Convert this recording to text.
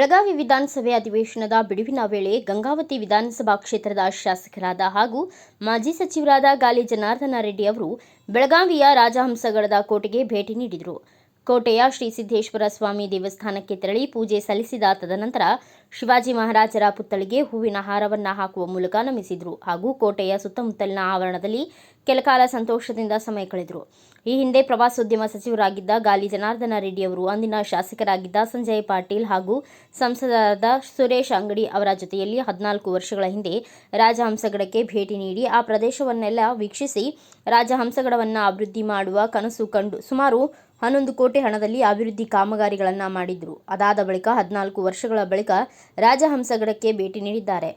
ಬೆಳಗಾವಿ ವಿಧಾನಸಭೆ ಅಧಿವೇಶನದ ಬಿಡುವಿನ ವೇಳೆ ಗಂಗಾವತಿ ವಿಧಾನಸಭಾ ಕ್ಷೇತ್ರದ ಶಾಸಕರಾದ ಹಾಗೂ ಮಾಜಿ ಸಚಿವರಾದ ಗಾಲಿ ಜನಾರ್ದನ ರೆಡ್ಡಿ ಅವರು ಬೆಳಗಾವಿಯ ರಾಜಹಂಸಗಡದ ಕೋಟೆಗೆ ಭೇಟಿ ನೀಡಿದರು. ಕೋಟೆಯ ಶ್ರೀ ಸಿದ್ದೇಶ್ವರ ಸ್ವಾಮಿ ದೇವಸ್ಥಾನಕ್ಕೆ ತೆರಳಿ ಪೂಜೆ ಸಲ್ಲಿಸಿದ ತದನಂತರ ಶಿವಾಜಿ ಮಹಾರಾಜರ ಪುತ್ಥಳಿಗೆ ಹೂವಿನ ಹಾರವನ್ನು ಹಾಕುವ ಮೂಲಕ ನಮಿಸಿದರು ಹಾಗೂ ಕೋಟೆಯ ಸುತ್ತಮುತ್ತಲಿನ ಆವರಣದಲ್ಲಿ ಕೆಲಕಾಲ ಸಂತೋಷದಿಂದ ಸಮಯ ಕಳೆದರು. ಈ ಹಿಂದೆ ಪ್ರವಾಸೋದ್ಯಮ ಸಚಿವರಾಗಿದ್ದ ಗಾಲಿ ಜನಾರ್ದನ ರೆಡ್ಡಿಯವರು ಅಂದಿನ ಶಾಸಕರಾಗಿದ್ದ ಸಂಜಯ್ ಪಾಟೀಲ್ ಹಾಗೂ ಸಂಸದರಾದ ಸುರೇಶ್ ಅಂಗಡಿ ಅವರ ಜೊತೆಯಲ್ಲಿ ಹದಿನಾಲ್ಕು ವರ್ಷಗಳ ಹಿಂದೆ ರಾಜಹಂಸಗಡಕ್ಕೆ ಭೇಟಿ ನೀಡಿ ಆ ಪ್ರದೇಶವನ್ನೆಲ್ಲ ವೀಕ್ಷಿಸಿ, ರಾಜಹಂಸಗಡವನ್ನು ಅಭಿವೃದ್ಧಿ ಮಾಡುವ ಕನಸು ಕಂಡು ಸುಮಾರು ಹನ್ನೊಂದು ಕೋಟಿ ಹಣದಲ್ಲಿ ಅಭಿವೃದ್ಧಿ ಕಾಮಗಾರಿಗಳನ್ನು ಮಾಡಿದ್ರು. ಅದಾದ ಬಳಿಕ ಹದಿನಾಲ್ಕು ವರ್ಷಗಳ ಬಳಿಕ ರಾಜಹಂಸಗಡಕ್ಕೆ ಭೇಟಿ ನೀಡಿದ್ದಾರೆ.